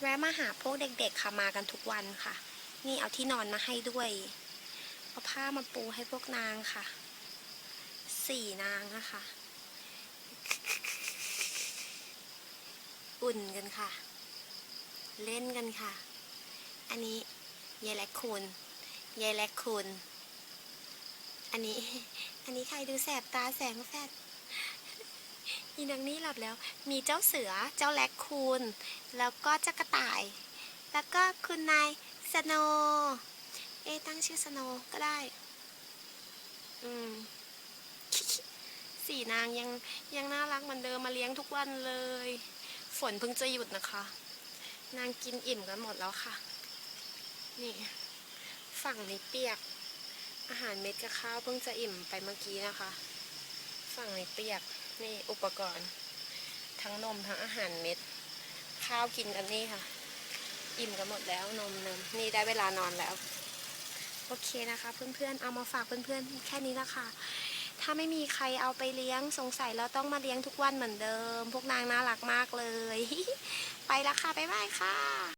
แวะมาหาพวกเด็กๆค่ะมากันทุกวันค่ะ นี่เอาที่นอนมาให้ด้วยเอาผ้ามาปูให้พวกนางค่ะ สี่นางนะคะ อุ่นกันค่ะ เล่นกันค่ะ อันนี้ยายแลกคูนยายแลกคูนอันนี้ อันนี้ใครดูแสบตาแสงแฟด อีนางนี่หลับแล้ว มีเจ้าเสือ เจ้าแลกคูน แล้วก็เจ้ากระต่าย แล้วก็คุณนายสโน เอตั้งชื่อสโนก็ได้ อืมสี่นางยังยังน่ารักเหมือนเดิมมาเลี้ยงทุกวันเลย ฝนเพิ่งจะหยุดนะคะ นางกินอิ่มกันหมดแล้วค่ะ นี่ ฝั่งนี้เปียก อาหารเม็ดกับข้าวเพิ่งจะอิ่มไปเมื่อกี้นะคะ ฝั่งนี้เปียก นี่อุปกรณ์ ทั้งนมทั้งอาหารเม็ด ข้าวกินกันนี่ค่ะ อิ่มกันหมดแล้วนมนมนี่ได้เวลานอนแล้ว โอเคนะคะ เพื่อนๆเอามาฝากเพื่อนๆแค่นี้นะค่ะถ้าไม่มีใครเอาไปเลี้ยงสงสัยเราต้องมาเลี้ยงทุกวันเหมือนเดิม พวกนางน่ารักมากเลย ไปล้วค่ะ บ๊ายบายค่ะ